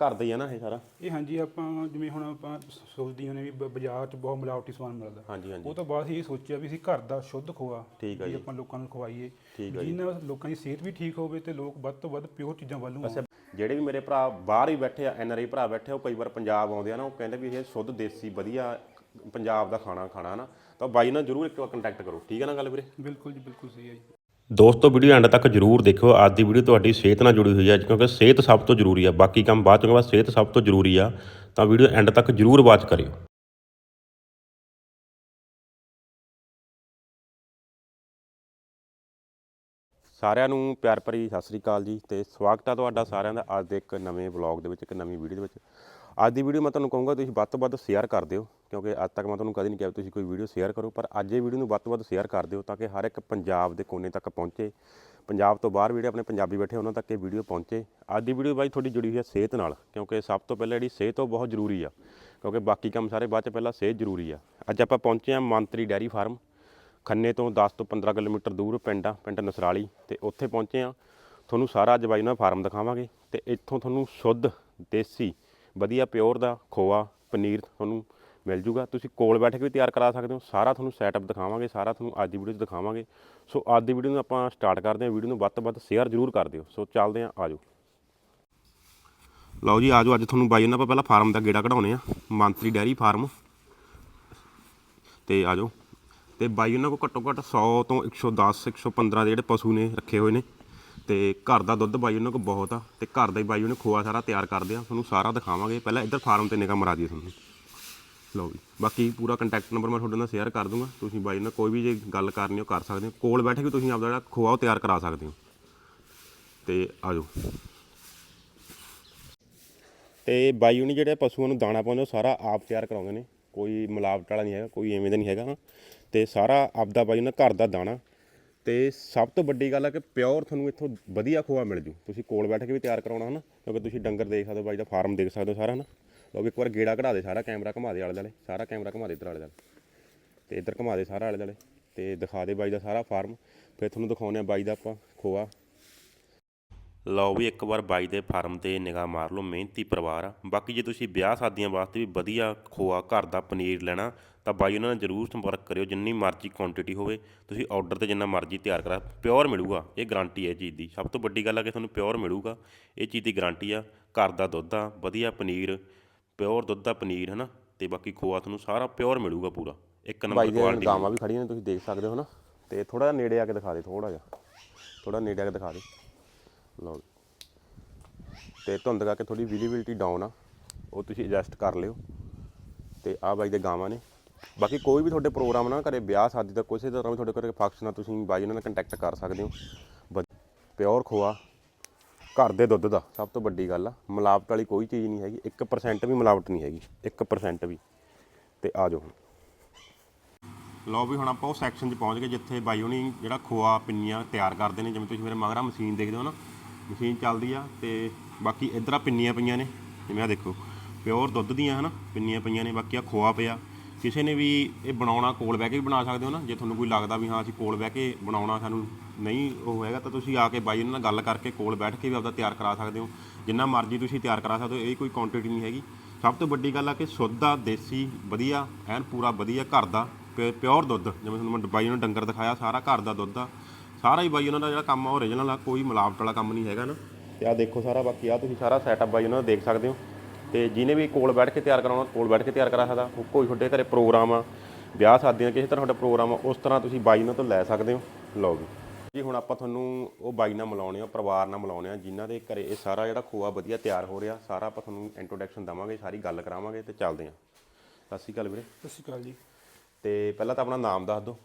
ਘਰ ਦਾ ਹੀ ਆ ਨਾ ਇਹ ਸਾਰਾ? ਇਹ ਹਾਂਜੀ ਆਪਾਂ ਜਿਵੇਂ ਹੁਣ ਆਪਾਂ ਸੋਚਦੇ ਹਾਂ ਵੀ ਬ- ਬਾਜ਼ਾਰ 'ਚ ਬਹੁਤ ਮਿਲਾਵਟੀ ਸਮਾਨ ਮਿਲਦਾ। ਹਾਂਜੀ ਹਾਂਜੀ। ਉਹ ਤੋਂ ਬਾਅਦ ਇਹ ਸੋਚਿਆ ਵੀ ਅਸੀਂ ਘਰ ਦਾ ਸ਼ੁੱਧ ਖੋਆ ਠੀਕ ਆ ਵੀ ਜੀ। ਆਪਾਂ ਲੋਕਾਂ ਨੂੰ ਖਵਾਈਏ। ਠੀਕ ਆ ਜੀ। ਜਿਹਦੇ ਨਾਲ ਲੋਕਾਂ ਦੀ ਸਿਹਤ ਵੀ ਠੀਕ ਹੋਵੇ ਤੇ ਲੋਕ ਵੱਧ ਤੋਂ ਵੱਧ ਪਿਓਰ ਚੀਜ਼ਾਂ ਵੱਲ ਨੂੰ। ਅੱਛਾ ਜਿਹੜੇ ਵੀ ਮੇਰੇ ਭਰਾ ਬਾਹਰ ਹੀ ਬੈਠੇ ਆ ਐਨ ਆਰ ਆਈ ਭਰਾ ਬੈਠੇ ਆ ਉਹ ਕਈ ਵਾਰ ਪੰਜਾਬ ਆਉਂਦੇ ਆ ਨਾ ਉਹ ਕਹਿੰਦੇ ਵੀ ਇਹ ਸ਼ੁੱਧ ਦੇਸੀ ਵਧੀਆ ਪੰਜਾਬ ਦਾ ਖਾਣਾ ਖਾਣਾ ਨਾ ਤਾਂ ਬਾਈ ਨਾਲ ਜਰੂਰ ਇੱਕ ਵਾਰ ਕੰਟੈਕਟ ਕਰੋ ਠੀਕ ਹੈ ਨਾ ਗੱਲ ਵੀਰੇ? ਬਿਲਕੁਲ ਜੀ ਬਿਲਕੁਲ ਸਹੀ ਹੈ ਜੀ। ਦੋਸਤੋ ਵੀਡੀਓ ਐਂਡ ਤੱਕ ਜਰੂਰ ਦੇਖਿਓ। ਅੱਜ ਦੀ ਵੀਡੀਓ ਤੁਹਾਡੀ ਸਿਹਤ ਨਾਲ ਜੁੜੀ ਹੋਈ ਹੈ, ਕਿਉਂਕਿ ਸਿਹਤ ਸਭ ਤੋਂ ਜ਼ਰੂਰੀ ਆ ਬਾਕੀ ਕੰਮ ਬਾਅਦ ਚੋਂ ਬਾਅਦ ਸਿਹਤ ਸਭ ਤੋਂ ਜ਼ਰੂਰੀ ਆ, ਤਾਂ ਵੀਡੀਓ ਐਂਡ ਤੱਕ ਜਰੂਰ ਵਾਚ ਕਰਿਓ। ਸਾਰਿਆਂ ਨੂੰ ਪਿਆਰ ਭਰੀ ਸਤਿ ਸ੍ਰੀ ਅਕਾਲ ਜੀ, ਤੇ ਸਵਾਗਤ ਹੈ ਤੁਹਾਡਾ ਸਾਰਿਆਂ ਦਾ ਅੱਜ ਦੇ ਇੱਕ ਨਵੇਂ ਵਲੌਗ ਦੇ ਵਿੱਚ, ਇੱਕ ਨਵੀਂ ਵੀਡੀਓ ਦੇ ਵਿੱਚ। ਅੱਜ ਦੀ ਵੀਡੀਓ ਮੈਂ ਤੁਹਾਨੂੰ ਕਹੂੰਗਾ ਤੁਸੀਂ ਵੱਧ ਤੋਂ ਵੱਧ ਸ਼ੇਅਰ ਕਰ ਦਿਓ, ਕਿਉਂਕਿ ਅੱਜ ਤੱਕ ਮੈਂ ਤੁਹਾਨੂੰ ਕਦੇ ਨਹੀਂ ਕਿਹਾ ਤੁਸੀਂ ਕੋਈ ਵੀਡੀਓ ਸ਼ੇਅਰ ਕਰੋ, ਪਰ ਅੱਜ ਇਹ ਵੀਡੀਓ ਨੂੰ ਵੱਧ ਤੋਂ ਵੱਧ ਸ਼ੇਅਰ ਕਰ ਦਿਓ ਤਾਂ ਕਿ ਹਰ ਇੱਕ ਪੰਜਾਬ ਦੇ ਕੋਨੇ ਤੱਕ ਪਹੁੰਚੇ। ਪੰਜਾਬ ਤੋਂ ਬਾਹਰ ਜਿਹੜੇ ਆਪਣੇ ਪੰਜਾਬੀ ਬੈਠੇ ਉਹਨਾਂ ਤੱਕ ਇਹ ਵੀਡੀਓ ਪਹੁੰਚੇ। ਅੱਜ ਦੀ ਵੀਡੀਓ ਬਾਈ ਤੁਹਾਡੀ ਜੁੜੀ ਹੋਈ ਹੈ ਸਿਹਤ ਨਾਲ, ਕਿਉਂਕਿ ਸਭ ਤੋਂ ਪਹਿਲਾਂ ਜਿਹੜੀ ਸਿਹਤ ਉਹ ਬਹੁਤ ਜ਼ਰੂਰੀ ਆ, ਕਿਉਂਕਿ ਬਾਕੀ ਕੰਮ ਸਾਰੇ ਬਾਅਦ ਚ ਪਹਿਲਾਂ ਸਿਹਤ ਜ਼ਰੂਰੀ ਆ। ਅੱਜ ਆਪਾਂ ਪਹੁੰਚੇ ਹਾਂ ਮੰਤਰੀ ਡੈਰੀ ਫਾਰਮ, ਖੰਨੇ ਤੋਂ 10 ਤੋਂ 15 ਕਿਲੋਮੀਟਰ ਦੂਰ ਪਿੰਡ ਆ, ਪਿੰਡ ਨਸਰਾਲੀ, ਤੇ ਉੱਥੇ ਪਹੁੰਚੇ ਆ ਤੁਹਾਨੂੰ ਸਾਰਾ ਅੱਜ ਬਾਈ ਉਹਨਾਂ ਦਾ ਫਾਰਮ ਦਿਖਾਵਾਂਗੇ, ਤੇ ਇੱਥੋਂ ਤੁਹਾਨੂੰ ਸ਼ੁੱਧ ਦੇਸੀ ਵਧੀਆ ਪਿਓਰ ਦਾ ਖੋਆ, ਪਨੀਰ ਤੁਹਾਨੂੰ ਮਿਲ ਜੂਗਾ। ਤੁਸੀਂ ਕੋਲ ਬੈਠ ਕੇ ਵੀ ਤਿਆਰ ਕਰਾ ਸਕਦੇ ਹੋ। ਸਾਰਾ ਤੁਹਾਨੂੰ ਸੈਟਅਪ ਦਿਖਾਵਾਂਗੇ, ਸਾਰਾ ਤੁਹਾਨੂੰ ਅੱਜ ਦੀ ਵੀਡੀਓ 'ਚ ਦਿਖਾਵਾਂਗੇ। ਸੋ ਅੱਜ ਦੀ ਵੀਡੀਓ ਨੂੰ ਆਪਾਂ ਸਟਾਰਟ ਕਰਦੇ ਹਾਂ। ਵੀਡੀਓ ਨੂੰ ਵੱਧ ਤੋਂ ਵੱਧ ਸ਼ੇਅਰ ਜ਼ਰੂਰ ਕਰ ਦਿਓ। ਸੋ ਚੱਲਦੇ ਹਾਂ ਆਜੋ ਲਓ ਜੀ ਆਜੋ ਅੱਜ ਤੁਹਾਨੂੰ ਬਾਈ ਉਹਨਾਂ ਆਪਾਂ ਪਹਿਲਾਂ ਫਾਰਮ ਦਾ ਗੇੜਾ ਕਢਾਉਣੇ ਆ। ਮੰਤਰੀ ਡੈਰੀ ਫਾਰਮ ਤੇ ਆਜੋ ਤੇ ਬਾਈ ਉਹਨਾਂ ਕੋਲ ਘੱਟੋ ਘੱਟ 100 ਤੋਂ 110 115 ਦੇ ਜਿਹੜੇ ਪਸ਼ੂ ਨੇ, ਰੱਖੇ ਹੋਏ ਨੇ। ਤੇ ਘਰ ਦਾ ਦੁੱਧ ਬਾਈ ਉਹਨਾਂ ਕੋਲ ਬਹੁਤ ਆ, ਤੇ ਘਰ ਦਾ ਹੀ ਬਾਈ ਉਹਨੇ ਖੋਆ ਸਾਰਾ, ਤਿਆਰ ਕਰਦੇ ਆ। ਤੁਹਾਨੂੰ ਸਾਰਾ ਦਿਖਾਵਾਂਗੇ। ਪਹਿਲਾਂ ਇੱਧਰ ਫਾਰਮ ਤੇ ਨਿਗਾਹ ਮਰਾ ਦਈਏ ਤੁਹਾਨੂੰ। ਲਓ ਜੀ, ਬਾਕੀ ਪੂਰਾ ਕੰਟੈਕਟ ਨੰਬਰ ਮੈਂ ਤੁਹਾਡੇ ਨਾਲ ਸ਼ੇਅਰ ਕਰ ਦੂੰਗਾ। ਤੁਸੀਂ ਬਾਈ ਨਾਲ ਕੋਈ ਵੀ ਜੇ ਗੱਲ ਕਰਨੀ ਹੋ ਕਰ ਸਕਦੇ ਹੋ। ਕੋਲ ਬੈਠੇ ਵੀ ਤੁਸੀਂ ਆਪਦਾ ਜਿਹੜਾ ਖੋਆ ਉਹ ਤਿਆਰ ਕਰਾ ਸਕਦੇ ਹੋ। ਤੇ ਆਜੋ। ਤੇ ਬਾਈ ਉਹਨੇ ਜਿਹੜੇ ਪਸ਼ੂਆਂ ਨੂੰ ਦਾਣਾ ਪਾਉਂਦੇ ਉਹ ਸਾਰਾ ਆਪ ਤਿਆਰ ਕਰਾਉਂਦੇ ਨੇ। ਕੋਈ ਮਿਲਾਵਟ ਵਾਲਾ ਨਹੀਂ ਹੈਗਾ, ਕੋਈ ਐਵੇਂ ਦਾ ਨਹੀਂ ਹੈਗਾ। ਤੇ ਸਾਰਾ ਆਪਦਾ ਬਾਈ ਉਹਨਾਂ ਘਰ ਦਾ ਦਾਣਾ ਤੇ ਸਭ ਤੋਂ ਵੱਡੀ ਗੱਲ ਆ ਕਿ ਪਿਓਰ ਤੁਹਾਨੂੰ ਇੱਥੋਂ ਵਧੀਆ ਖੋਆ ਮਿਲ ਜੂ। ਤੁਸੀਂ ਕੋਲ ਬੈਠ ਕੇ ਵੀ ਤਿਆਰ ਕਰਾਉਣਾ ਹਨਾ, ਕਿਉਂਕਿ ਤੁਸੀਂ ਡੰਗਰ ਦੇਖ ਸਕਦੇ ਹੋ, ਬਾਈ ਦਾ ਫਾਰਮ ਦੇਖ ਸਕਦੇ ਹੋ ਸਾਰਾ ਹਨਾ। ਲੋਕ ਇੱਕ ਵਾਰ ਗੇੜਾ ਕਢਾ ਦੇ ਸਾਰਾ, ਕੈਮਰਾ ਘੁਮਾ ਦੇ ਆਲੇ ਦੁਆਲੇ, ਸਾਰਾ ਕੈਮਰਾ ਘੁਮਾ ਦੇ ਇੱਧਰ ਆਲੇ ਦੁਆਲੇ। ਤੇ ਇੱਧਰ ਘੁਮਾ ਦੇ ਸਾਰਾ ਆਲੇ ਦੁਆਲੇ, ਤੇ ਦਿਖਾ ਦੇ ਬਾਈ ਦਾ ਸਾਰਾ ਫਾਰਮ, ਫਿਰ ਤੁਹਾਨੂੰ ਦਿਖਾਉਂਦੇ ਆ ਬਾਈ ਦਾ ਆਪਾਂ ਖੋਆ। ਲਓ ਵੀ ਇੱਕ ਵਾਰ ਬਾਈ ਦੇ ਫਾਰਮ ਤੇ ਨਿਗਾਹ ਮਾਰ ਲਓ, ਮਿਹਨਤੀ ਪਰਿਵਾਰ ਆ। ਬਾਕੀ ਜੇ ਤੁਸੀਂ ਵਿਆਹ ਸ਼ਾਦੀਆਂ ਵਾਸਤੇ ਵੀ ਵਧੀਆ ਖੋਆ ਘਰ ਦਾ ਪਨੀਰ ਲੈਣਾ ਤਾਂ ਬਾਈ ਉਹਨਾਂ ਨਾਲ ਜਰੂਰ ਸੰਪਰਕ ਕਰਿਓ ਜਿੰਨੀ ਮਰਜ਼ੀ ਕੁਆਂਟੀਟੀ ਹੋਵੇ ਤੁਸੀਂ ਆਰਡਰ ਤੇ ਜਿੰਨਾ ਮਰਜ਼ੀ ਤਿਆਰ ਕਰਾ ਪਿਓਰ ਮਿਲੂਗਾ ਇਹ ਗਾਰੰਟੀ ਹੈ ਚੀਜ਼ ਦੀ ਸਭ ਤੋਂ ਵੱਡੀ ਗੱਲ ਆ ਕਿ ਤੁਹਾਨੂੰ ਪਿਓਰ ਮਿਲੂਗਾ ਇਹ ਚੀਜ਼ ਦੀ ਗਾਰੰਟੀ ਆ ਘਰ ਦਾ ਦੁੱਧ ਆ ਵਧੀਆ ਪਨੀਰ ਪਿਓਰ ਦੁੱਧ ਦਾ ਪਨੀਰ ਹਨਾ ਤੇ ਬਾਕੀ ਖੋਆ ਤੁਹਾਨੂੰ ਸਾਰਾ ਪਿਓਰ ਮਿਲੂਗਾ ਪੂਰਾ ਇੱਕ ਨੰਬਰ ਕੁਆਲਿਟੀ ਗਾਵਾਂ ਵੀ ਖੜੀਆਂ ਨੇ ਤੁਸੀਂ ਦੇਖ ਸਕਦੇ ਹੋ ਨਾ ਤੇ ਥੋੜਾ ਜਿਹਾ ਨੇੜੇ ਆ ਕੇ ਦਿਖਾ ਦੇ ਥੋੜਾ ਜਿਹਾ ਥੋੜਾ ਨੇੜੇ ਆ ਕੇ ਦਿਖਾ ਦੇ ਲਓ। ਤੇ ਧੁੰਦ ਕਰਕੇ ਥੋੜੀ ਵਿਜ਼ਿਬਿਲਟੀ ਡਾਊਨ ਆ ਉਹ ਤੁਸੀਂ ਐਡਜਸਟ ਕਰ ਲਿਓ ਤੇ ਆ ਬਾਈ ਦੇ ਗਾਵਾਂ ਨੇ ਬਾਕੀ ਕੋਈ ਵੀ ਤੁਹਾਡੇ ਪ੍ਰੋਗਰਾਮ ਨਾ ਘਰੇ ਵਿਆਹ ਸ਼ਾਦੀ ਦਾ ਕਿਸੇ ਤਰ੍ਹਾਂ ਵੀ ਤੁਹਾਡੇ ਘਰੇ ਫੰਕਸ਼ਨ ਆ ਤੁਸੀਂ ਬਾਈ ਉਹਨਾਂ ਨਾਲ ਕੰਟੈਕਟ ਕਰ ਸਕਦੇ ਹੋ। ਪਿਓਰ ਖੋਆ, ਘਰ ਦੇ ਦੁੱਧ ਦਾ ਸਭ ਤੋਂ ਵੱਡੀ ਗੱਲ ਆ। ਮਿਲਾਵਟ ਵਾਲੀ ਕੋਈ ਚੀਜ਼ ਨਹੀਂ ਹੈਗੀ। 1% ਵੀ ਮਿਲਾਵਟ ਨਹੀਂ ਹੈਗੀ। 1% ਵੀ। ਤੇ ਆ ਜਾਓ ਹੁਣ। ਲਓ ਵੀ ਹੁਣ ਆਪਾਂ ਉਹ ਸੈਕਸ਼ਨ 'ਚ ਪਹੁੰਚ ਗਏ ਜਿੱਥੇ ਬਾਈ ਹੋਣੀ ਜਿਹੜਾ ਖੋਆ, ਪਿੰਨੀਆਂ ਤਿਆਰ ਕਰਦੇ ਨੇ। ਜਿਵੇਂ ਤੁਸੀਂ ਮੇਰੇ ਮਗਰਾ ਮਸ਼ੀਨ ਦੇਖਦੇ ਹੋ ਨਾ, ਮਸ਼ੀਨ ਚੱਲਦੀ ਆ ਤੇ ਬਾਕੀ ਇੱਧਰ ਆ ਪਿੰਨੀਆਂ ਪਈਆਂ ਨੇ। ਜਿਵੇਂ ਆ ਦੇਖੋ ਪਿਓਰ ਦੁੱਧ ਦੀਆਂ ਹਨਾ, ਪਿੰਨੀਆਂ ਪਈਆਂ ਨੇ। ਬਾਕੀ ਆ ਖੋਆ ਪਿਆ। ਕਿਸੇ ਨੇ ਵੀ ਇਹ ਬਣਾਉਣਾ ਕੋਲ ਬਹਿ ਕੇ ਵੀ ਬਣਾ ਸਕਦੇ ਹੋ ਨਾ? ਜੇ ਤੁਹਾਨੂੰ ਕੋਈ ਲੱਗਦਾ ਵੀ ਹਾਂ ਅਸੀਂ ਕੋਲ ਬਹਿ ਕੇ ਬਣਾਉਣਾ ਸਾਨੂੰ ਨਹੀਂ ਉਹ ਹੈਗਾ ਤਾਂ ਤੁਸੀਂ ਆ ਕੇ ਬਾਈ ਉਹਨਾਂ ਨਾਲ ਗੱਲ ਕਰਕੇ ਕੋਲ ਬੈਠ ਕੇ ਵੀ ਆਪਦਾ ਤਿਆਰ ਕਰਾ ਸਕਦੇ ਹੋ। ਜਿੰਨਾ ਮਰਜ਼ੀ ਤੁਸੀਂ ਤਿਆਰ ਕਰਾ ਸਕਦੇ ਹੋ, ਇਹ ਕੋਈ ਕੁਆਂਟੀਟੀ ਨਹੀਂ ਹੈਗੀ। ਸਭ ਤੋਂ ਵੱਡੀ ਗੱਲ ਆ ਕਿ ਸ਼ੁੱਧ ਆ ਦੇਸੀ, ਵਧੀਆ, ਐਨ ਪੂਰਾ ਵਧੀਆ ਘਰ ਦਾ ਪਿ- ਪਿਓਰ ਦੁੱਧ, ਜਿਵੇਂ ਤੁਹਾਨੂੰ ਮੈਂ ਬਾਈ ਨੂੰ ਡੰਗਰ ਦਿਖਾਇਆ, ਸਾਰਾ ਘਰ ਦਾ ਦੁੱਧ ਆ। ਸਾਰਾ ਹੀ ਬਾਈ ਉਹਨਾਂ ਦਾ ਜਿਹੜਾ ਕੰਮ ਆ ਓਰੀਜਨਲ ਆ, ਕੋਈ ਮਿਲਾਵਟ ਵਾਲਾ ਕੰਮ ਨਹੀਂ ਹੈਗਾ ਨਾ। ਤੇ ਆ ਦੇਖੋ ਸਾਰਾ, ਬਾਕੀ ਆ ਤੁਸੀਂ ਸਾਰਾ ਸੈਟਅਪ ਬਾਈ ਉਹਨਾਂ ਦਾ ਦੇਖ ਸਕਦੇ ਹੋ। ਤੇ ਜਿਹਨੇ ਵੀ ਕੋਲ ਬੈਠ ਕੇ ਤਿਆਰ ਕਰਾਉਣਾ ਕੋਲ ਬੈਠ ਕੇ ਤਿਆਰ ਕਰਾ ਸਕਦਾ। ਕੋਈ ਤੁਹਾਡੇ ਘਰੇ ਪ੍ਰੋਗਰਾਮ ਆ ਵਿਆਹ ਸ਼ਾਦੀਆਂ ਕਿਸੇ ਤਰ੍ਹਾਂ ਤੁਹਾਡਾ ਪ੍ਰੋਗਰਾਮ ਆ ਉਸ ਤਰ੍ਹਾਂ ਤੁਸੀਂ ਬਾਈ ਉਹਨਾਂ ਤੋਂ ਲੈ ਸਕਦੇ ਹੋ। ਲਓ ਜੀ। ਜੀ ਹੁਣ ਆਪਾਂ ਤੁਹਾਨੂੰ ਉਹ ਬਾਈ ਨਾਲ ਮਿਲਾਉਣੇ ਆ ਪਰਿਵਾਰ ਨਾਲ ਮਿਲਾਉਣੇ ਆ ਜਿਨ੍ਹਾਂ ਦੇ ਘਰੇ ਇਹ ਸਾਰਾ ਜਿਹੜਾ ਖੋਆ ਵਧੀਆ ਤਿਆਰ ਹੋ ਰਿਹਾ ਸਾਰਾ ਆਪਾਂ ਤੁਹਾਨੂੰ ਇੰਟਰੋਡਕਸ਼ਨ ਦਵਾਂਗੇ ਸਾਰੀ ਗੱਲ ਕਰਾਵਾਂਗੇ ਤੇ ਚੱਲਦੇ ਆ। ਸਤਿ ਸ਼੍ਰੀ ਅਕਾਲ ਵੀਰੇ। ਸਤਿ ਸ਼੍ਰੀ ਅਕਾਲ ਜੀ। ਤੇ ਪਹਿਲਾਂ ਤਾਂ ਆਪਣਾ ਨਾਮ ਦੱਸ ਦਿਓ।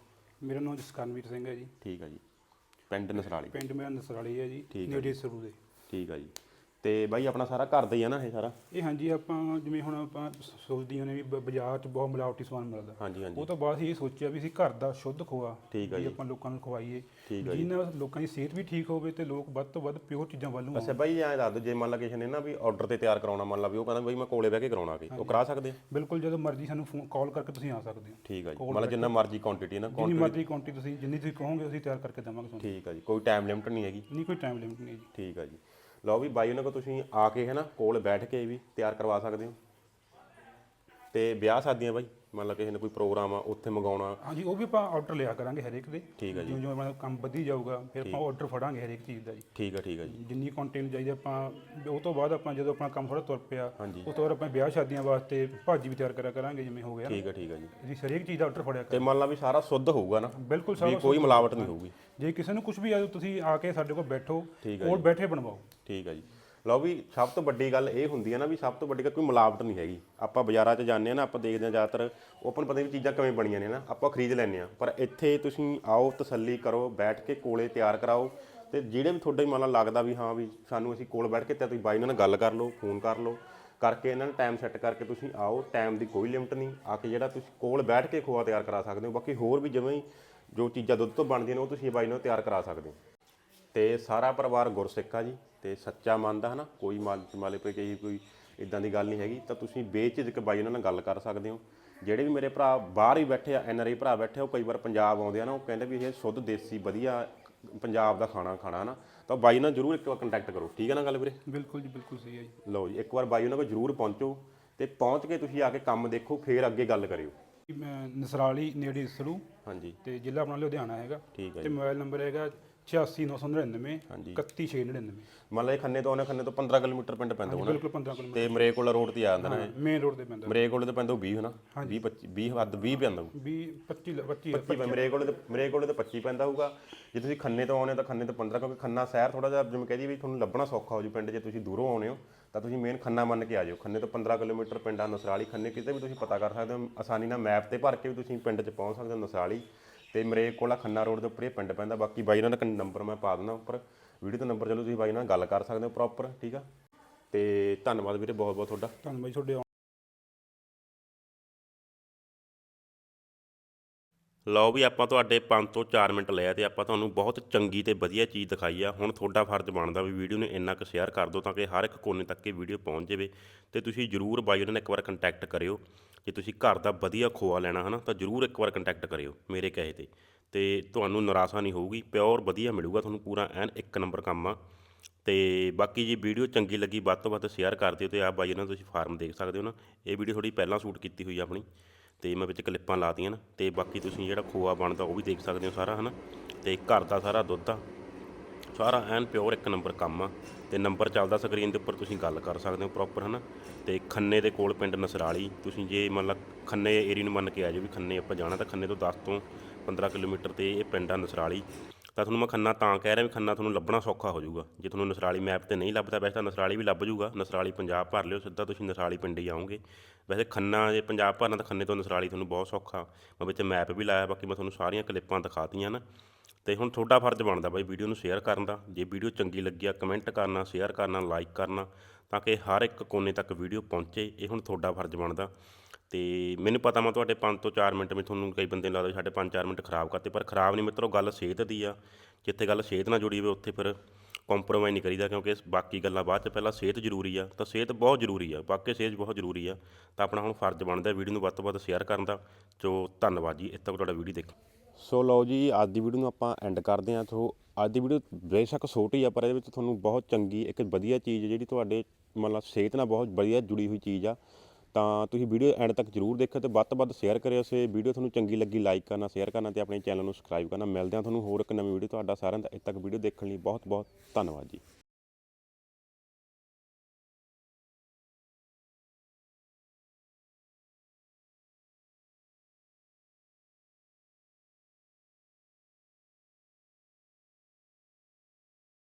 ਮੇਰਾ ਨਾਮ ਜਸਕਰਨਵੀਰ ਸਿੰਘ ਹੈ ਜੀ। ਠੀਕ ਆ ਜੀ। ਪਿੰਡ ਨਸਰਾਲੀ। ਪਿੰਡ ਮੇਰਾ ਨਸਰਾਲੀ ਹੈ ਜੀ ਹੈ ਨੇੜੇ ਸਰੂ ਦੇ ਠੀਕ ਆ ਜੀ। ਤੇ ਬਾਈ ਆਪਣਾ ਸਾਰਾ ਘਰ ਦਾ ਹੀ ਆ ਨਾ ਇਹ ਸਾਰਾ? ਇਹ ਹਾਂਜੀ ਆਪਾਂ ਜਿਵੇਂ ਹੁਣ ਆਪਾਂ ਸੋਚਦੇ ਹਾਂ ਵੀ ਬ- ਬਾਜ਼ਾਰ 'ਚ ਬਹੁਤ ਮਿਲਾਵਟੀ ਸਮਾਨ ਮਿਲਦਾ। ਹਾਂਜੀ ਹਾਂਜੀ। ਉਹ ਤੋਂ ਬਾਅਦ ਇਹ ਸੋਚਿਆ ਵੀ ਅਸੀਂ ਘਰ ਦਾ ਸ਼ੁੱਧ ਖੋਆ ਠੀਕ ਆ ਵੀ ਜੀ। ਆਪਾਂ ਲੋਕਾਂ ਨੂੰ ਖਵਾਈਏ। ਠੀਕ ਆ ਜਿਹਦੇ ਨਾਲ ਲੋਕਾਂ ਦੀ ਸਿਹਤ ਵੀ ਠੀਕ ਹੋਵੇ ਤੇ ਲੋਕ ਵੱਧ ਤੋਂ ਵੱਧ ਪਿਓਰ ਚੀਜ਼ਾਂ ਵੱਲ ਨੂੰ ਆਉਣ। ਅੱਛਾ ਬਾਈ ਐਂ ਦੱਸ ਦਿਓ ਜੇ ਮੰਨ ਲਾ ਕਿਸੇ ਨੇ ਨਾ ਵੀ ਆਰਡਰ ਤੇ ਤਿਆਰ ਕਰਾਉਣਾ ਮੰਨ ਲਾ ਵੀ ਉਹ ਕਹਿੰਦਾ ਬਈ ਮੈਂ ਕੋਲੇ ਬਹਿ ਕੇ ਕਰਾਉਣਾ ਕਿ ਉਹ ਕਰਾ ਸਕਦੇ ਆ? ਬਿਲਕੁਲ ਜਦੋਂ ਮਰਜ਼ੀ ਸਾਨੂੰ ਫੋਨ ਕਾਲ ਕਰਕੇ ਤੁਸੀਂ ਆ ਸਕਦੇ ਹੋ। ਠੀਕ ਆ ਜੀ। ਮਤਲਬ ਜਿੰਨਾ ਮਰਜ਼ੀ ਕੁਆਂਟੀਟੀ ਨਾ ਜਿੰਨੀ ਮਰਜ਼ੀ ਕੁਆਂਟੀ ਤੁਸੀਂ ਜਿੰਨੀ ਤੁਸੀਂ ਕਹੋਗੇ ਅਸੀਂ ਤਿਆਰ ਕਰਕੇ ਦੇਵਾਂਗੇ ਤੁਹਾਨੂੰ। ਠੀਕ ਆ ਜੀ। ਕੋਈ ਟਾਈਮ ਲਿਮਟ ਨਹੀਂ ਹੈਗੀ? ਨਹੀਂ ਕੋਈ ਟਾਈਮ ਲਿਮਿਟ ਨਹੀਂ ਜੀ ਠੀਕ ਆ ਜੀ। ਲਓ ਵੀ ਬਾਈ ਉਹਨਾਂ ਕੋ ਤੁਸੀਂ ਆ ਕੇ ਹੈ ਨਾ ਕੋਲ ਬੈਠ ਕੇ ਵੀ ਤਿਆਰ ਕਰਵਾ ਸਕਦੇ ਹੋ। ਤੇ ਵਿਆਹ ਸ਼ਾਦੀਆਂ ਬਾਈ? ਮੰਨ ਲਓ ਕਿਸੇ ਨੇ ਕੋਈ ਪ੍ਰੋਗਰਾਮ ਆ ਉੱਥੇ ਮੰਗਾਉਣਾ। ਹਾਂਜੀ ਉਹ ਵੀ ਆਪਾਂ ਆਰਡਰ ਲਿਆ ਕਰਾਂਗੇ ਹਰੇਕ ਦੇ। ਠੀਕ ਹੈ ਜੀ। ਜਿਉਂ ਜਿਉਂ ਆਪਣਾ ਕੰਮ ਵਧੀ ਜਾਊਗਾ ਫਿਰ ਆਪਾਂ ਆਰਡਰ ਫੜਾਂਗੇ ਹਰੇਕ ਚੀਜ਼ ਦਾ ਜੀ। ਠੀਕ ਆ ਠੀਕ ਆ ਜੀ। ਜਿੰਨੀ ਕੰਟੈਂਟ ਚਾਹੀਦੀ ਆਪਾਂ ਉਹ ਤੋਂ ਬਾਅਦ ਆਪਾਂ ਜਦੋਂ ਆਪਣਾ ਕੰਮ ਥੋੜਾ ਤੁਰ ਪਿਆ ਹਾਂਜੀ। ਉਸ ਤੋਂ ਬਾਅਦ ਆਪਾਂ ਵਿਆਹ ਸ਼ਾਦੀਆਂ ਵਾਸਤੇ ਭਾਜੀ ਵੀ ਤਿਆਰ ਕਰਿਆ ਕਰਾਂਗੇ ਜਿਵੇਂ ਹੋ ਗਿਆ। ਠੀਕ ਆ ਠੀਕ ਆ ਜੀ। ਅਸੀਂ ਹਰੇਕ ਚੀਜ਼ ਦਾ ਆਰਡਰ ਫੜਿਆ ਤੇ ਮੰਨ ਲਾ ਵੀ ਸਾਰਾ ਸ਼ੁੱਧ ਹੋਊਗਾ ਨਾ ਬਿਲਕੁਲ ਸਾਰਾ ਕੋਈ ਮਿਲਾਵਟ ਨਹੀਂ ਹੋਊਗੀ। ਜੇ ਕਿਸੇ ਨੂੰ ਕੁਝ ਵੀ ਆ ਤੁਸੀਂ ਆ ਕੇ ਸਾਡੇ ਕੋਲ ਬੈਠੋ ਹੈ ਕੋਲ ਬੈਠੇ ਬਣਵਾਓ। ਠੀਕ ਆ ਜੀ। ਲਓ ਵੀ ਸਭ ਤੋਂ ਵੱਡੀ ਗੱਲ ਇਹ ਹੁੰਦੀ ਹੈ ਨਾ ਵੀ ਸਭ ਤੋਂ ਵੱਡੀ ਗੱਲ ਕੋਈ ਮਿਲਾਵਟ ਨਹੀਂ ਹੈਗੀ। ਆਪਾਂ ਬਾਜ਼ਾਰਾਂ 'ਚ ਜਾਂਦੇ ਆ ਨਾ, ਆਪਾਂ ਦੇਖਦੇ ਆ ਜ਼ਿਆਦਾਤਰ ਉਹ ਆਪਾਂ ਨੂੰ ਪਤਾ ਵੀ ਚੀਜ਼ਾਂ ਕਿਵੇਂ ਬਣੀਆਂ ਨੇ ਨਾ, ਆਪਾਂ ਖਰੀਦ ਲੈਂਦੇ ਆ ਪਰ ਇੱਥੇ ਤੁਸੀਂ ਆਓ, ਤਸੱਲੀ ਕਰੋ, ਬੈਠ ਕੇ ਕੋਲੇ ਤਿਆਰ ਕਰਾਓ ਤੇ ਜਿਹੜੇ ਵੀ ਤੁਹਾਡੇ ਮਨ ਨਾਲ ਲੱਗਦਾ ਵੀ ਹਾਂ ਵੀ ਸਾਨੂੰ ਅਸੀਂ ਕੋਲ ਬੈਠ ਕੇ ਤੇ ਤੁਸੀਂ ਬਾਈ ਨਾਲ ਗੱਲ ਕਰ ਲਓ, ਫੋਨ ਕਰ ਲਓ, ਕਰਕੇ ਇਹਨਾਂ ਨੂੰ ਟਾਈਮ ਸੈੱਟ ਕਰਕੇ ਤੁਸੀਂ ਆਓ ਟਾਈਮ ਦੀ ਕੋਈ ਲਿਮਟ ਨਹੀਂ। ਆ ਕੇ ਜਿਹੜਾ ਤੁਸੀਂ ਕੋਲ ਬੈਠ ਕੇ ਖੋਆ ਤਿਆਰ ਕਰਾ ਸਕਦੇ ਹੋ, ਬਾਕੀ ਹੋਰ ਵੀ ਜਿਵੇਂ ਹੀ ਜੋ ਚੀਜ਼ਾਂ ਦੁੱਧ ਤੋਂ ਬਣਦੀਆਂ ਨੇ ਉਹ ਤੁਸੀਂ ਬਾਈ ਨਾਲ ਤਿਆਰ ਕਰਾ ਸਕਦੇ ਹੋ। ਤੇ ਸਾਰਾ ਪਰਿਵਾਰ ਗੁਰਸਿੱਖ ਆ ਜੀ ਤੇ ਸੱਚਾ ਮੰਨਦਾ ਹੈ ਨਾ ਕੋਈ ਮਾਲ ਮਾਲੇ ਪੇ ਕਹੀ ਕੋਈ ਇਦਾਂ ਦੀ ਗੱਲ ਨਹੀਂ ਹੈਗੀ। ਤਾਂ ਤੁਸੀਂ ਬੇਝਿਜਕ ਬਾਈ ਉਹਨਾਂ ਨਾਲ ਗੱਲ ਕਰ ਸਕਦੇ ਹੋ। ਜਿਹੜੇ ਵੀ ਮੇਰੇ ਭਰਾ ਬਾਹਰ ਹੀ ਬੈਠੇ ਆ ਐਨਆਰਆਈ ਭਰਾ ਬੈਠੇ ਆ ਉਹ ਕਈ ਵਾਰ ਪੰਜਾਬ ਆਉਂਦੇ ਆ ਨਾ ਉਹ ਕਹਿੰਦੇ ਵੀ ਇਹ ਸ਼ੁੱਧ ਦੇਸੀ ਵਧੀਆ ਪੰਜਾਬ ਦਾ ਖਾਣਾ ਖਾਣਾ ਨਾ ਤਾਂ ਬਾਈ ਨਾਲ ਜਰੂਰ ਇੱਕ ਵਾਰ ਕੰਟੈਕਟ ਕਰੋ ਠੀਕ ਹੈ ਨਾ ਗੱਲ ਵੀਰੇ? ਬਿਲਕੁਲ ਜੀ ਬਿਲਕੁਲ ਸਹੀ ਹੈ ਜੀ। ਲਓ ਜੀ ਇੱਕ ਵਾਰ ਬਾਈ ਉਹਨਾਂ ਕੋਲ ਜਰੂਰ ਪਹੁੰਚੋ ਤੇ ਪਹੁੰਚ ਕੇ ਤੁਸੀਂ ਆ ਕੇ ਕੰਮ ਦੇਖੋ ਫੇਰ ਅੱਗੇ ਗੱਲ ਕਰਿਓ। ਮੈਂ ਨਸਰਾਲੀ ਨੇੜੇ ਸਰੂ ਹਾਂਜੀ। ਤੇ ਜ਼ਿਲ੍ਹਾ ਆਪਣਾ ਲੁਧਿਆਣਾ ਹੈਗਾ ਠੀਕ ਹੈ ਤੇ ਮੋਬਾਈਲ ਨੰਬਰ ਹੈਗਾ 86999 ਹਾਂਜੀ। 31699 ਮੰਨ ਲਓ ਇਹ ਖੰਨੇ ਤੋਂ ਆਉਣੇ ਖੰਨੇ ਤੋਂ 15 ਕਿਲੋਮੀਟਰ ਪਿੰਡ ਪੈਂਦਾ ਹੋਣਾ। ਬਿਲਕੁਲ 15 ਕਿਲੋਮੀਟਰ। ਤੇ ਮਰੇ ਕੋਲ ਰੋਡ ਤੇ ਆ ਜਾਂਦਾ ਨਾ ਮੇਨ ਰੋਡ ਤੇ ਪੈਂਦਾ। ਮਰੇ ਕੋਲ ਤੇ ਪੈਂਦਾ 20 ਹਨਾ? 20 25 20 ਹੱਦ 20 ਪੈਂਦਾ ਹੋਊ 20 25 25 25 ਪੈ- ਮਰੇ ਕੋਲ ਤੇ ਮਰੇ ਕੋਲ ਤੇ 25 ਪੈਂਦਾ ਹੋਊਗਾ। ਜੇ ਤੁਸੀਂ ਖੰਨੇ ਤੋਂ ਆਉਣੇ ਤਾਂ ਖੰਨੇ ਤੋਂ 15 ਕਿਉਂਕਿ ਖੰਨਾ ਸ਼ਹਿਰ ਥੋੜਾ ਜਿਹਾ ਜਿਵੇਂ ਕਹਦੀ ਵੀ ਤੁਹਾਨੂੰ ਲੱਭਣਾ ਸੌਖਾ ਹੋ ਜੂ ਪਿੰਡ ਜੇ ਤੁਸੀਂ ਦੂਰੋਂ ਆਉਣੇ ਹੋ ਤਾਂ ਤੁਸੀਂ ਮੇਨ ਖੰਨਾ ਮੰਨ ਕੇ ਆ ਜਾਓ। ਖੰਨੇ ਤੋਂ 15 ਕਿਲੋਮੀਟਰ ਪਿੰਡ ਆ ਨਸਰਾਲੀ। ਖੰਨੇ ਕਿਤੇ ਵੀ ਤੁਸੀਂ ਪਤਾ ਕਰ ਸਕਦੇ ਹੋ ਆਸਾਨੀ ਨਾਲ ਮੈਪ ਤੇ ਭਰ ਕੇ ਵੀ ਤੁਸੀਂ ਪਿੰਡ 'ਚ ਪਹੁੰਚ ਸਕਦੇ ਹੋ ਨਸਰਾਲੀ। ਤੇ ਮਰੇ ਕੋਲ ਆ ਖੰਨਾ ਰੋਡ ਦੇ ਉੱਪਰ ਇਹ ਪਿੰਡ ਪੈਂਦਾ। ਬਾਕੀ ਬਾਈ ਨਾਲ ਦਾ ਨੰਬਰ ਮੈਂ ਪਾ ਦਿੰਦਾ ਉੱਪਰ। ਵੀਡੀਓ ਤੇ ਨੰਬਰ ਚਲੋ ਤੁਸੀਂ ਬਾਈ ਨਾਲ ਗੱਲ ਕਰ ਸਕਦੇ ਹੋ ਪ੍ਰੋਪਰ ਠੀਕ ਆ? ਤੇ ਧੰਨਵਾਦ ਵੀਰੇ ਬਹੁਤ ਬਹੁਤ ਤੁਹਾਡਾ। ਧੰਨਵਾਦ ਜੀ ਤੁਹਾਡੇ ਲਓ ਵੀ ਆਪਾਂ ਤੁਹਾਡੇ 5 ਤੋਂ 4 ਮਿੰਟ ਲਿਆ ਤੇ ਆਪਾਂ ਤੁਹਾਨੂੰ ਬਹੁਤ ਚੰਗੀ ਤੇ ਵਧੀਆ ਚੀਜ਼ ਦਿਖਾਈ ਆ। ਹੁਣ ਤੁਹਾਡਾ ਫਰਜ਼ ਬਣਦਾ ਵੀ ਵੀਡੀਓ ਨੂੰ ਇੰਨਾ ਕੁ ਸ਼ੇਅਰ ਕਰ ਦਿਓ ਤਾਂ ਕਿ ਹਰ ਇੱਕ ਕੋਨੇ ਤੱਕ ਇਹ ਵੀਡੀਓ ਪਹੁੰਚ ਜਾਵੇ। ਤੇ ਤੁਸੀਂ ਜਰੂਰ ਬਾਈ ਉਹਨਾਂ ਨਾਲ ਇੱਕ ਵਾਰ ਕੰਟੈਕਟ ਕਰਿਓ। ਜੇ ਤੁਸੀਂ ਘਰ ਦਾ ਵਧੀਆ ਖੋਆ ਲੈਣਾ, ਹਨਾ, ਤਾਂ ਜਰੂਰ ਇੱਕ ਵਾਰ ਕੰਟੈਕਟ ਕਰਿਓ ਮੇਰੇ ਕਹੇ ਤੇ। ਤੇ ਤੁਹਾਨੂੰ ਨਿਰਾਸ਼ਾ ਨਹੀਂ ਹੋਊਗੀ ਪਿਓਰ ਵਧੀਆ ਮਿਲੂਗਾ ਤੁਹਾਨੂੰ ਪੂਰਾ, ਐਨ ਇੱਕ ਨੰਬਰ ਕੰਮ ਆ। ਤੇ ਬਾਕੀ ਜੀ ਵੀਡੀਓ ਚੰਗੀ ਲੱਗੀ, ਵੱਧ ਤੋਂ ਵੱਧ ਸ਼ੇਅਰ ਕਰ ਦਿਓ ਤੇ ਆ ਬਾਈ ਇਹਨਾਂ ਤੁਸੀਂ ਫਾਰਮ ਦੇਖ ਸਕਦੇ ਹੋ ਨਾ। ਇਹ ਵੀਡੀਓ ਥੋੜੀ ਪਹਿਲਾਂ ਸ਼ੂਟ ਕੀਤੀ ਹੋਈ ਆ ਆਪਣੀ, ਤੇ ਮੈਂ ਵਿੱਚ ਕਲਿੱਪਾਂ ਲਾਤੀਆਂ ਨਾ। ਤੇ ਬਾਕੀ ਤੁਸੀਂ ਜਿਹੜਾ ਖੋਆ ਬਣਦਾ ਉਹ ਵੀ ਦੇਖ ਸਕਦੇ ਹੋ ਸਾਰਾ, ਹਨਾ। ਤੇ ਘਰ ਦਾ ਸਾਰਾ ਦੁੱਧ ਆ ਸਾਰਾ ਐਨ ਪਿਓਰ ਇੱਕ ਨੰਬਰ ਕੰਮ ਆ। ਤੇ ਨੰਬਰ ਚੱਲਦਾ ਸਕਰੀਨ ਦੇ ਉੱਪਰ, ਤੁਸੀਂ ਗੱਲ ਕਰ ਸਕਦੇ ਹੋ ਪ੍ਰੋਪਰ ਹਨਾ? ਤੇ ਖੰਨੇ ਦੇ ਕੋਲ ਪਿੰਡ ਨਸਰਾਲੀ, ਤੁਸੀਂ ਜੇ ਮੰਨ ਲਾ ਖੰਨੇ ਏਰੀਆ ਨੂੰ ਮੰਨ ਕੇ ਆ ਜਾਓ ਵੀ ਖੰਨੇ ਆਪਾਂ ਜਾਣਾ, ਤਾਂ ਖੰਨੇ ਤੋਂ 10 ਤੋਂ 15 ਕਿਲੋਮੀਟਰ ਤੇ ਇਹ ਪਿੰਡ ਆ ਨਸਰਾਲੀ। ਤਾਂ ਤੁਹਾਨੂੰ ਮੈਂ ਖੰਨਾ ਤਾਂ ਕਹਿ ਰਿਹਾ ਵੀ ਖੰਨਾ ਤੁਹਾਨੂੰ ਲੱਭਣਾ ਸੌਖਾ ਹੋ ਜਾਊਗਾ। ਜੇ ਤੁਹਾਨੂੰ ਨਸਰਾਲੀ ਮੈਪ ਤੇ ਨਹੀਂ ਲੱਭਦਾ, ਵੈਸੇ ਤਾਂ ਨਸਰਾਲੀ ਵੀ ਲੱਭ ਜਾਊਗਾ। ਨਸਰਾਲੀ ਪੰਜਾਬ ਭਰ ਲਿਓ, ਸਿੱਧਾ ਤੁਸੀਂ ਨਸਰਾਲੀ ਪਿੰਡ ਹੀ ਆਓਗੇ। ਵੈਸੇ ਖੰਨਾ ਜੇ ਪੰਜਾਬ ਭਰਨਾ, ਤਾਂ ਖੰਨੇ ਤੋਂ ਨਸਰਾਲੀ ਤੁਹਾਨੂੰ ਬਹੁਤ ਸੌਖਾ। ਮੈਂ ਵਿੱਚ ਮੈਪ ਵੀ ਲਾਇਆ, ਬਾਕੀ ਮੈਂ ਤੁਹਾਨੂੰ ਸਾਰੀਆਂ ਕਲਿੱਪਾਂ ਦਿਖਾਤੀਆਂ ਨਾ ਤੇ ਹੁਣ ਤੁਹਾਡਾ ਫਰਜ਼ ਬਣਦਾ ਬਾਈ ਵੀਡੀਓ ਨੂੰ ਸ਼ੇਅਰ ਕਰਨ ਦਾ। ਜੇ ਵੀਡੀਓ ਚੰਗੀ ਲੱਗੀ ਆ ਕਮੈਂਟ ਕਰਨਾ ਸ਼ੇਅਰ ਕਰਨਾ ਲਾਈਕ ਕਰਨਾ, ਤਾਂ ਕਿ ਹਰ ਇੱਕ ਕੋਨੇ ਤੱਕ ਵੀਡੀਓ ਪਹੁੰਚੇ। ਇਹ ਹੁਣ ਤੁਹਾਡਾ ਫਰਜ਼ ਬਣਦਾ। ਤੇ ਮੈਨੂੰ ਪਤਾ ਮੈਂ ਤੁਹਾਡੇ 5 ਤੋਂ 4 ਮਿੰਟ ਵਿੱਚ ਤੁਹਾਨੂੰ ਕਈ ਬੰਦੇ ਨੂੰ ਲੱਗਦਾ ਸਾਡੇ 5-4 ਮਿੰਟ ਖਰਾਬ ਕਰਤੇ, ਪਰ ਖਰਾਬ ਨਹੀਂ ਮਿੱਤਰੋ, ਗੱਲ ਸਿਹਤ ਦੀ ਆ। ਜਿੱਥੇ ਗੱਲ ਸਿਹਤ ਨਾਲ ਜੁੜੀ ਹੋਵੇ ਉੱਥੇ ਫਿਰ ਕੰਪਰੋਮਾਈਜ਼ ਨਹੀਂ ਕਰੀਦਾ, ਕਿਉਂਕਿ ਬਾਕੀ ਗੱਲਾਂ ਬਾਅਦ ਚ ਪਹਿਲਾਂ ਸਿਹਤ ਜ਼ਰੂਰੀ ਆ, ਤਾਂ ਸਿਹਤ ਬਹੁਤ ਜ਼ਰੂਰੀ ਆ, ਬਾਕੀ ਸਿਹਤ ਬਹੁਤ ਜ਼ਰੂਰੀ ਆ। ਤਾਂ ਆਪਣਾ ਹੁਣ ਫਰਜ਼ ਬਣਦਾ ਵੀਡੀਓ ਨੂੰ ਵੱਧ ਤੋਂ ਵੱਧ ਸ਼ੇਅਰ ਕਰਨ ਦਾ। ਜੋ ਧੰਨਵਾਦ ਜੀ, ਇੱਥੇ ਤੱਕ ਤੁਹਾਡਾ ਵੀਡੀਓ ਦੇਖੋ ਸੋ ਲਓ ਜੀ, ਅੱਜ ਦੀ ਵੀਡੀਓ ਨੂੰ ਆਪਾਂ ਐਂਡ ਕਰਦੇ ਹਾਂ। ਸੋ ਅੱਜ ਦੀ ਵੀਡੀਓ ਬੇਸ਼ੱਕ ਛੋਟੀ ਆ, ਪਰ ਇਹਦੇ ਵਿੱਚ ਤੁਹਾਨੂੰ ਬਹੁਤ ਚੰਗੀ, ਇੱਕ ਵਧੀਆ ਚੀਜ਼ ਜਿਹੜੀ ਤੁਹਾਡੇ ਮਤਲਬ ਸਿਹਤ ਨਾਲ ਬਹੁਤ ਵਧੀਆ ਜੁੜੀ ਹੋਈ ਚੀਜ਼ ਆ। ਤਾਂ ਤੁਸੀਂ ਵੀਡੀਓ ਐਂਡ ਤੱਕ ਜਰੂਰ ਦੇਖੋ ਤੇ ਵੱਧ ਤੋਂ ਵੱਧ ਸ਼ੇਅਰ ਕਰਿਓ। ਸੇ ਵੀਡੀਓ ਤੁਹਾਨੂੰ ਚੰਗੀ ਲੱਗੀ ਲਾਈਕ ਕਰਨਾ ਸ਼ੇਅਰ ਕਰਨਾ ਤੇ ਆਪਣੇ ਚੈਨਲ ਨੂੰ ਸਬਸਕ੍ਰਾਈਬ ਕਰਨਾ। ਮਿਲਦੇ ਹਾਂ ਤੁਹਾਨੂੰ ਹੋਰ ਇੱਕ ਨਵੀਂ ਵੀਡੀਓ ਤੁਹਾਡਾ ਸਾਰਿਆਂ ਦਾ ਇੱਥੇ ਤੱਕ ਵੀਡੀਓ ਦੇਖਣ ਲਈ। ਬਹੁਤ ਬਹੁਤ ਧੰਨਵਾਦ ਜੀ।